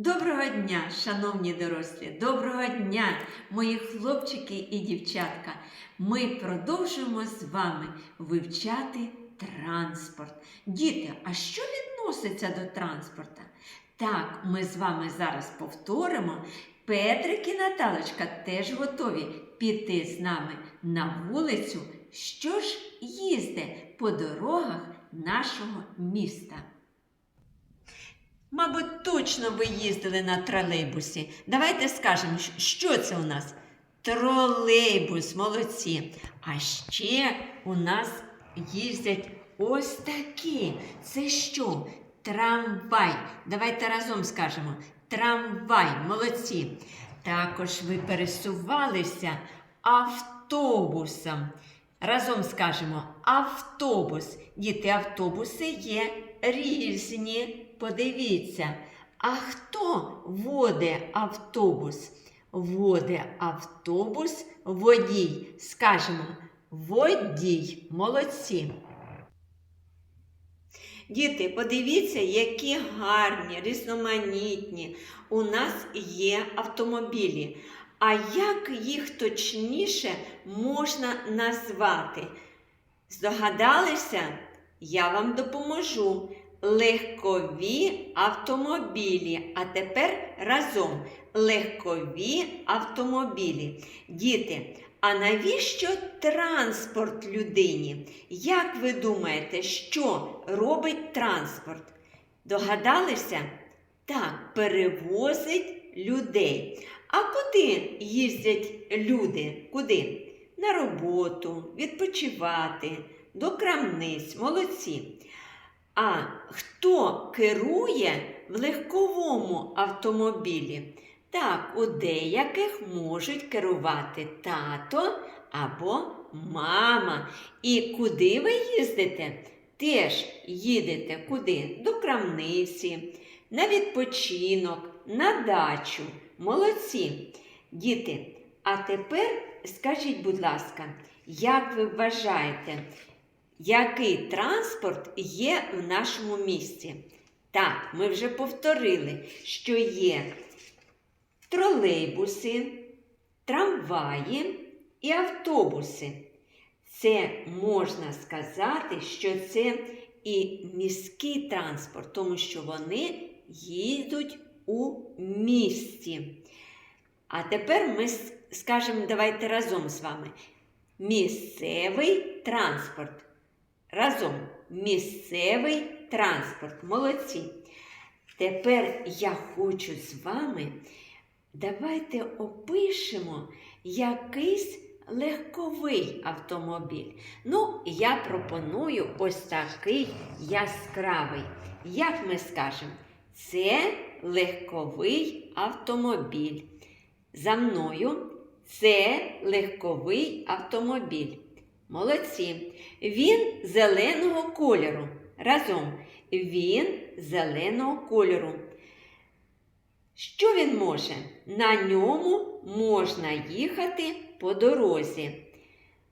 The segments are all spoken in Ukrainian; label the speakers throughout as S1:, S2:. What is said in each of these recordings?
S1: Доброго дня, шановні дорослі! Доброго дня, мої хлопчики і дівчатка! Ми продовжуємо з вами вивчати транспорт. Діти, а що відноситься до транспорта? Так, ми з вами зараз повторимо. Петрик і Наталочка теж готові піти з нами на вулицю. Що ж їздить по дорогах нашого міста? Мабуть, точно ви їздили на тролейбусі. Давайте скажемо, що це у нас? Тролейбус, молодці. А ще у нас їздять ось такі. Це що? Трамвай. Давайте разом скажемо. Трамвай, молодці. Також ви пересувалися автобусом. Разом скажемо автобус. Діти, автобуси є різні. Подивіться. А хто водить автобус? Водить автобус водій. Скажемо водій. Молодці. Діти, подивіться, які гарні, різноманітні у нас є автомобілі. А як їх точніше можна назвати? Здогадалися? Я вам допоможу. Легкові автомобілі. А тепер разом легкові автомобілі. Діти, а навіщо транспорт людині? Як ви думаєте, що робить транспорт? Догадалися? Так, перевозить людей. А куди їздять люди? Куди? На роботу, відпочивати, до крамниць, молодці. А хто керує в легковому автомобілі? Так, у деяких можуть керувати тато або мама. І куди ви їздите? Теж їдете куди? До крамниці, на відпочинок, на дачу. Молодці. Діти, а тепер скажіть, будь ласка, як ви вважаєте, який транспорт є в нашому місті? Так, ми вже повторили, що є тролейбуси, трамваї і автобуси. Це можна сказати, що це і міський транспорт, тому що вони їдуть у місті. А тепер ми скажемо, давайте разом з вами. Місцевий транспорт. Разом. Місцевий транспорт. Молодці. Тепер я хочу з вами. Давайте опишемо якийсь легковий автомобіль. Ну, я пропоную ось такий яскравий. Як ми скажемо, це легковий автомобіль. За мною це легковий автомобіль. Молодці. Він зеленого кольору. Разом. Він зеленого кольору. Що він може? На ньому можна їхати по дорозі.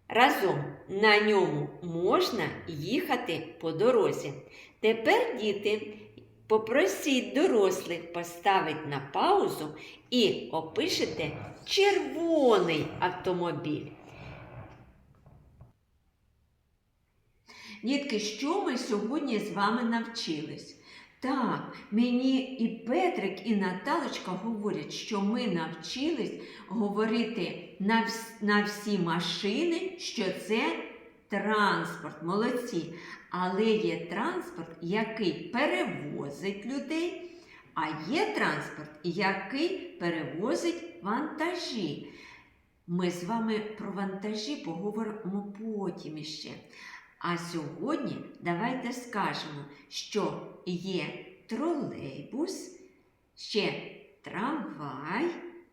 S1: Разом на ньому можна їхати по дорозі. Тепер, діти, попросіть дорослих поставити на паузу і опишете червоний автомобіль. Дітки, що ми сьогодні з вами навчились? Так, мені і Петрик, і Наталочка говорять, що ми навчились говорити на, вс- на всі машини, що це транспорт, молодці. Але є транспорт, який перевозить людей, а є транспорт, який перевозить вантажі. Ми з вами про вантажі поговоримо потім іще. А сьогодні давайте скажемо, що є тролейбус, ще трамвай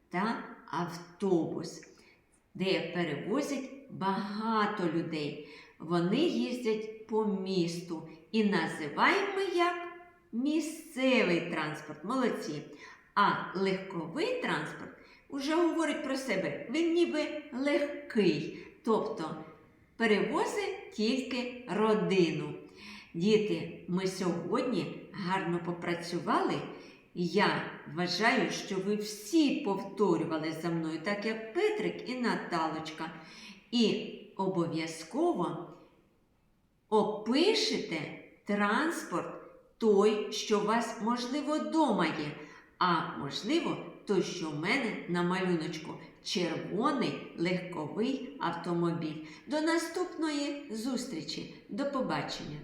S1: та автобус, де перевозять багато людей. Вони їздять по місту і називаємо як місцевий транспорт. Молодці. А легковий транспорт уже говорить про себе, він ніби легкий. Тобто перевозить тільки родину. Діти, ми сьогодні гарно попрацювали Я вважаю, що ви всі повторювали за мною, так як Петрик і Наталочка. І обов'язково опишете транспорт той, що у вас, можливо, вдома є, а можливо, то, що в мене на малюночку червоний легковий автомобіль. До наступної зустрічі. До побачення!